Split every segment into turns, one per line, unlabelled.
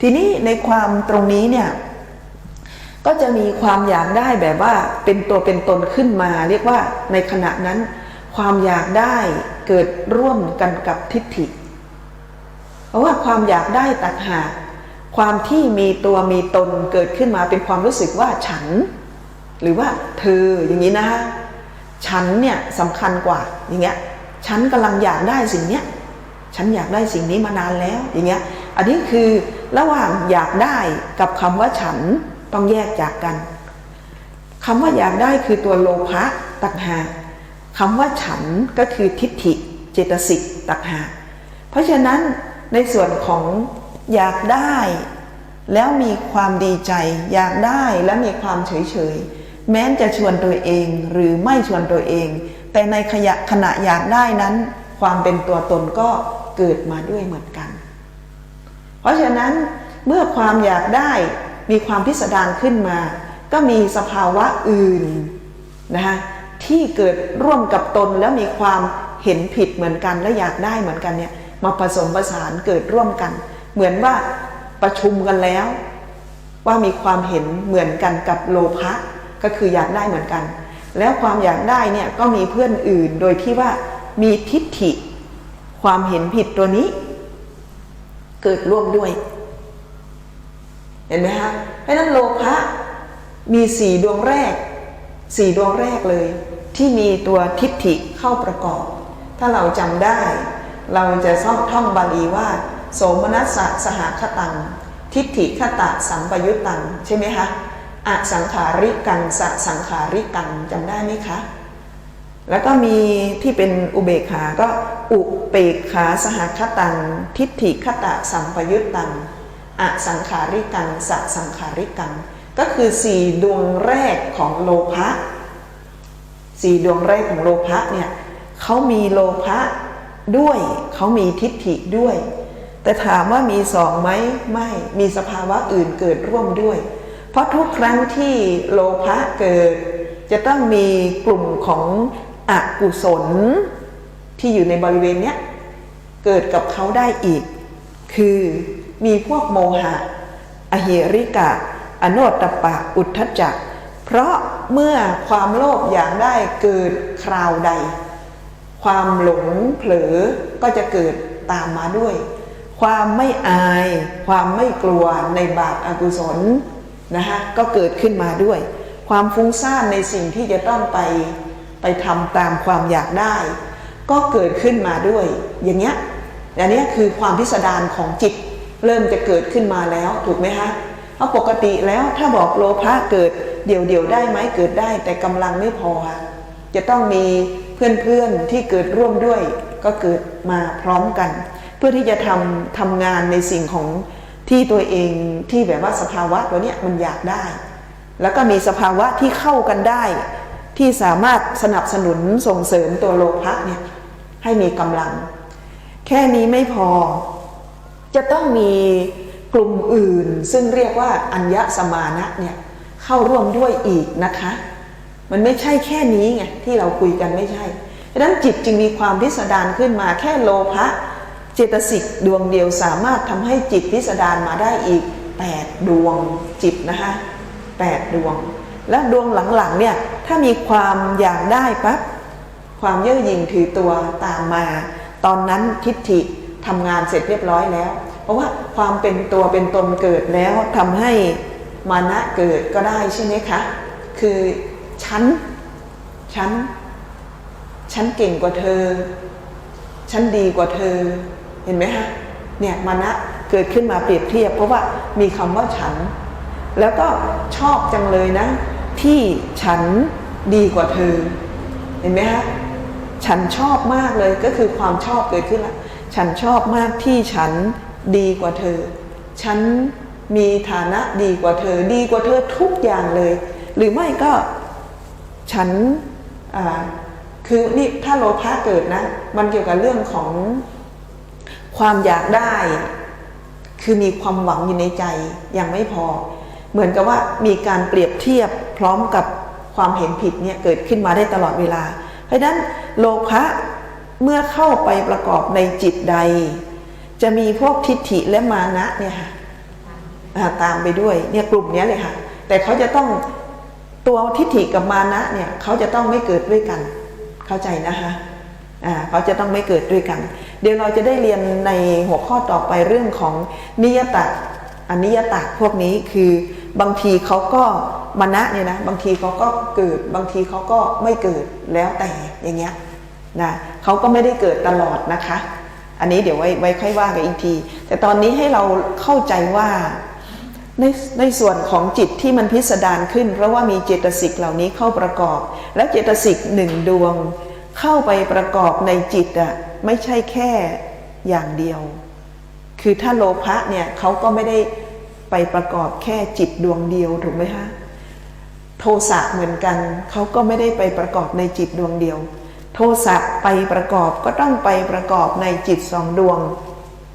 ทีนี้ในความตรงนี้เนี่ยก็จะมีความอยากได้แบบว่าเป็นตัวเป็นตนขึ้นมา เรียกว่าในขณะนั้นความอยากได้เกิดร่วมกันกับทิฏฐิ เพราะว่าความอยากได้ตักหากความที่มีตัวมีตนเกิดขึ้นมาเป็นความรู้สึกว่าฉัน หรือว่าเธออย่างนี้นะคะฉันเนี่ยสำคัญกว่าอย่างเงี้ยฉันกำลังอยากได้สิ่งเนี้ยฉันอยากได้สิ่งนี้มานานแล้วอย่างเงี้ย อันนี้คือระหว่างอยากได้กับคำว่าฉันต้องแยกจากกันคำว่าอยากได้คือตัวโลภะตักหากคำว่าฉันก็คือทิฏฐิเจตสิกตักหากเพราะฉะนั้นในส่วนของอยากได้ แล้วมีความดีใจ อยากได้และมีความเฉยเฉยแม้นจะชวนตัวเองหรือไม่ชวนตัวเอง แต่ในขยะขณะอยากได้นั้น ความเป็นตัวตนก็เกิดมาด้วยเหมือนกัน เพราะฉะนั้นเมื่อความอยากได้มีความพิสดารขึ้นมา ก็มีสภาวะอื่นนะคะที่เกิดร่วมกับตนแล้วมีความเห็นผิดเหมือนกันและอยากได้เหมือนกันเนี่ยมาผสมผสานเกิดร่วมกัน เหมือนว่าประชุมกันแล้ว ว่ามีความเห็นเหมือนกันกับโลภะก็คืออยากได้เหมือนกัน แล้วความอยากได้เนี่ยก็มีเพื่อนอื่นโดยที่ว่ามีทิฏฐิ ความเห็นผิดตัวนี้ เกิดร่วมด้วย เห็นไหมฮะเพราะนั้นโลภะมีสี่ดวงแรกสี่ดวงแรกเลย ที่มีตัวทิฏฐิเข้าประกอบ ถ้าเราจำได้ เราจะท่องท่องบาลีว่า โสมนัสสะสหคตัง ทิฏฐิคตะสัมปยุตตัง ใช่ไหมคะอสังขาริกังสะสังขาริกังจำได้ไหมคะ แล้วก็มีที่เป็นอุเบกขา ก็อุเปกขาสหคตัง ทิฏฐิคตะสัมปยุตตังอสังขาริกังสสังขาริกัง ก็คือสี่ดวงแรกของโลภะสี่ดวงแรกของโลภะเนี่ยเขามีโลภะด้วยเขามีทิฏฐิด้วย แต่ถามว่ามีสองไหมไม่มีสภาวะอื่นเกิดร่วมด้วย เพราะทุกครั้งที่โลภะเกิด จะต้องมีกลุ่มของ อกุศลที่อยู่ในบริเวณเนี้ยเกิดกับเขาได้อีก คือมีพวกโมหะอหิริกะ อโนตตปะ อุทธจักเพราะเมื่อความโลภอยากได้เกิดคราวใด ความหลงเผลอก็จะเกิดตามมาด้วย ความไม่อาย ความไม่กลัวในบาปอากุศลนะคะก็เกิดขึ้นมาด้วย ความฟุ้งซ่านในสิ่งที่จะต้องไป ไปทำตามความอยากได้ ก็เกิดขึ้นมาด้วย อย่างเงี้ยอันนี้คือความพิสดารของจิตเริ่มจะเกิดขึ้นมาแล้วถูกไหมคะเพราะปกติแล้วถ้าบอกโลภะเกิดเดี่ยวเดี่ยวได้ไหมเกิดได้ แต่กำลังไม่พอค่ะจะต้องมีเพื่อนๆที่เกิดร่วมด้วย ก็เกิดมาพร้อมกัน เพื่อที่จะทำทำงานในสิ่งของที่ตัวเองที่แบบว่าสภาวะตัวเนี้ยมันอยากได้ แล้วก็มีสภาวะที่เข้ากันได้ ที่สามารถสนับสนุนส่งเสริมตัวโลภะเนี่ยให้มีกำลัง แค่นี้ไม่พอ จะต้องมีกลุ่มอื่น ซึ่งเรียกว่าอัญญสมานะเนี่ยเข้าร่วมด้วยอีกนะคะ มันไม่ใช่แค่นี้ไงที่เราคุยกันไม่ใช่ดังนั้นจิตจึงมีความพิสดารขึ้นมาแค่โลภะเจตสิกดวงเดียวสามารถทำให้จิตพิสดารมาได้อีก 8 ดวงจิตนะคะ8ดวง แล้วดวงหลังๆเนี่ย ถ้ามีความอยากได้ปั๊บความเย่อหยิ่งถือตัวตามมา ตอนนั้นทิฏฐิทำงานเสร็จเรียบร้อยแล้ว เพราะว่าความเป็นตัวเป็นตนเกิดแล้วทำให้มานะเกิดก็ได้ใช่ไหมคะ คือฉันฉันฉันเก่งกว่าเธอ ฉันดีกว่าเธอ เห็นไหมฮะ เนี่ยมานะเกิดขึ้นมาเปรียบเทียบ เพราะว่ามีคำว่าฉัน แล้วก็ชอบจังเลยนะ ที่ฉันดีกว่าเธอ เห็นไหมฮะฉันชอบมากเลยก็คือความชอบเกิดขึ้นละฉันชอบมากที่ฉันดีกว่าเธอ ฉันมีฐานะดีกว่าเธอ ดีกว่าเธอทุกอย่างเลย หรือไม่ก็ฉันคือนี่ถ้าโลภะเกิดนะ มันเกี่ยวกับเรื่องของความอยากได้ คือมีความหวังอยู่ในใจยังไม่พอ เหมือนกับว่ามีการเปรียบเทียบ พร้อมกับความเห็นผิดเนี่ยเกิดขึ้นมาได้ตลอดเวลา เพราะฉะนั้นโลภะเมื่อเข้าไปประกอบในจิตใด จะมีพวกทิฏฐิและมานะเนี่ยค่ะอ่าตามไปด้วยเนี่ยกลุ่มนี้เลยค่ะ แต่เขาจะต้องตัวทิฏฐิกับมานะเนี่ยเขาจะต้องไม่เกิดด้วยกัน เข้าใจนะคะอ่าเขาจะต้องไม่เกิดด้วยกัน เดี๋ยวเราจะได้เรียนในหัวข้อต่อไปเรื่องของนิยตะ อนิยตะพวกนี้คือบางทีเขาก็มานะเนี่ยนะบางทีเขาก็เกิดบางทีเขาก็ไม่เกิดแล้วแต่อย่างเงี้ยนะเขาก็ไม่ได้เกิดตลอดนะคะ อันนี้เดี๋ยวไว้ไว้ค่อยว่ากันอีกที แต่ตอนนี้ให้เราเข้าใจว่าในในส่วนของจิตที่มันพิสดารขึ้น เพราะว่ามีเจตสิกเหล่านี้เข้าประกอบ และเจตสิกหนึ่งดวง เข้าไปประกอบในจิตอะไม่ใช่แค่อย่างเดียว คือถ้าโลภะเนี่ยเขาก็ไม่ได้ไปประกอบแค่จิตดวงเดียวถูกไหมคะโทสะเหมือนกันเขาก็ไม่ได้ไปประกอบในจิตดวงเดียว โทสะไปประกอบก็ต้องไปประกอบในจิตสองดวง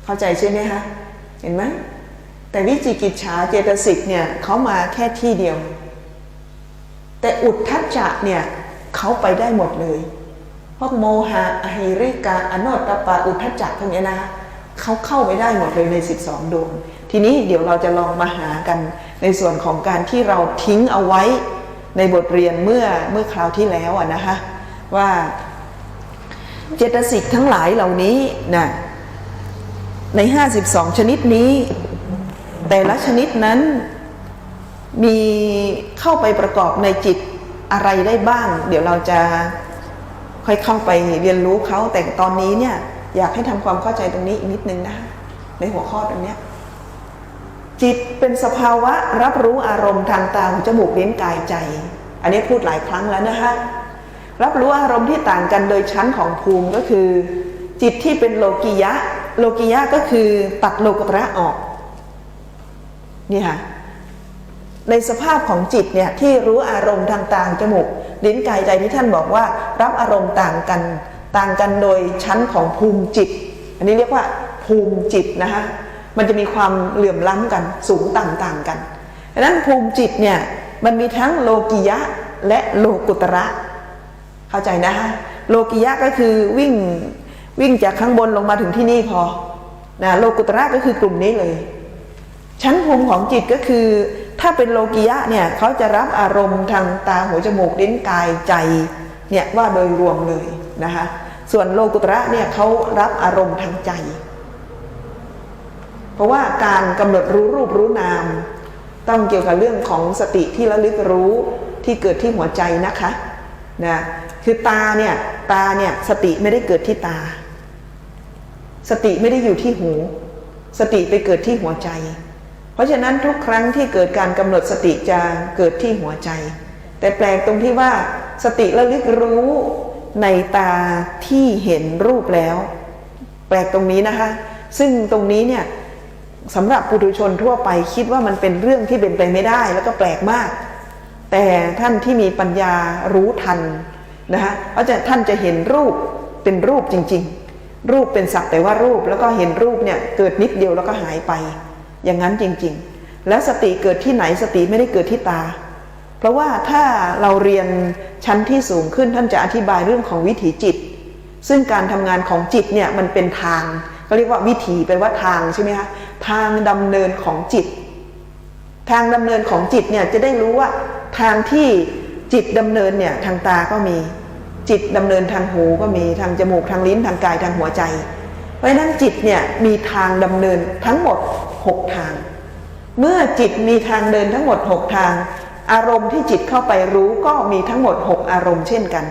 เข้าใจใช่ไหมคะเห็นไหมแต่วิจิกิจฉาเจตสิกเนี่ยเขามาแค่ที่เดียว แต่อุทธัจจะเนี่ยเขาไปได้หมดเลยพวกโมหะอหิริกา อนตตปาอุทธัจจะพวกเนี้ยนะคะ เขาเข้าไปได้หมดเลยใน 12 ดวง ทีนี้เดี๋ยวเราจะลองมาหากันในส่วนของการที่เราทิ้งเอาไว้ในบทเรียนเมื่อเมื่อคราวที่แล้วอะนะคะว่าเจตสิกทั้งหลายเหล่านี้นะใน 52 ชนิดนี้ แต่ละชนิดนั้นมีเข้าไปประกอบในจิตอะไรได้บ้าง เดี๋ยวเราจะค่อยเข้าไปเรียนรู้เขาแต่ตอนนี้เนี่ย อยากให้ทำความเข้าใจตรงนี้อีกนิดนึงนะ ในหัวข้อตรงนี้จิตเป็นสภาวะรับรู้อารมณ์ทางตาหูจมูกลิ้นกายใจ อันนี้พูดหลายครั้งแล้วนะคะรับรู้อารมณ์ที่ต่างกันโดยชั้นของภูมิก็คือ จิตที่เป็นโลกิยะ โลกิยะก็คือตัดโลกุตระออกนี่ค่ะในสภาพของจิตเนี่ยที่รู้อารมณ์ทางตาจมูกลิ้นกายใจที่ท่านบอกว่า รับอารมณ์ต่างกัน ต่างกันโดยชั้นของภูมิจิต อันนี้เรียกว่าภูมิจิตนะคะมันจะมีความเหลื่อมล้ำกันสูงต่างกันดังนั้นภูมิจิตเนี่ยมันมีทั้งโลกิยะและโลกุตระ เข้าใจนะคะโลกิยะก็คือวิ่งวิ่งจากข้างบนลงมาถึงที่นี่พอนะโลกุตระก็คือกลุ่มนี้เลย ชั้นภูมิของจิตก็คือ ถ้าเป็นโลกิยะเนี่ยเขาจะรับอารมณ์ทางตาหูจมูกลิ้นกายใจเนี่ยว่าโดยรวมเลย นะคะส่วนโลกุตระเนี่ยเขารับอารมณ์ทางใจ เพราะว่าการกำหนดรู้รูปรู้นาม ต้องเกี่ยวกับเรื่องของสติที่ระลึกรู้ที่เกิดที่หัวใจนะคะนะคือตาเนี่ยตาเนี่ยสติไม่ได้เกิดที่ตา สติไม่ได้อยู่ที่หู สติไปเกิดที่หัวใจ เพราะฉะนั้นทุกครั้งที่เกิดการกำหนดสติจะเกิดที่หัวใจ แต่แปลกตรงที่ว่าสติระลึกรู้ ในตาที่เห็นรูปแล้ว แปลกตรงนี้นะคะ ซึ่งตรงนี้เนี่ยสำหรับปุถุชนทั่วไปคิดว่ามันเป็นเรื่องที่เป็นไปไม่ได้แล้วก็แปลกมาก แต่ท่านที่มีปัญญารู้ทันนะคะเพราจะท่านจะเห็นรูปเป็นรูปจริง ๆ รูปเป็นสักแต่ว่ารูปแล้วก็เห็นรูปเนี่ยเกิดนิดเดียวแล้วก็หายไป อย่างนั้นจริง ๆ แล้วสติเกิดที่ไหนสติไม่ได้เกิดที่ตา เพราะว่าถ้าเราเรียนชั้นที่สูงขึ้นท่านจะอธิบายเรื่องของวิถีจิต ซึ่งการทำงานของจิตเนี่ยมันเป็นทางก็เรียกว่าวิถีแปลว่าทางใช่ไหมคะทางดำเนินของจิต ทางดำเนินของจิตเนี่ยจะได้รู้ว่าทางที่จิตดำเนินเนี่ยทางตาก็มีจิตดำเนินทางหูก็มีทางจมูกทางลิ้นทางกายทางหัวใจ เพราะฉะนั้นจิตเนี่ยมีทางดำเนินทั้งหมด 6 ทาง เมื่อจิตมีทางเดินทั้งหมด 6 ทาง อารมณ์ที่จิตเข้าไปรู้ก็มีทั้งหมด 6 อารมณ์เช่นกัน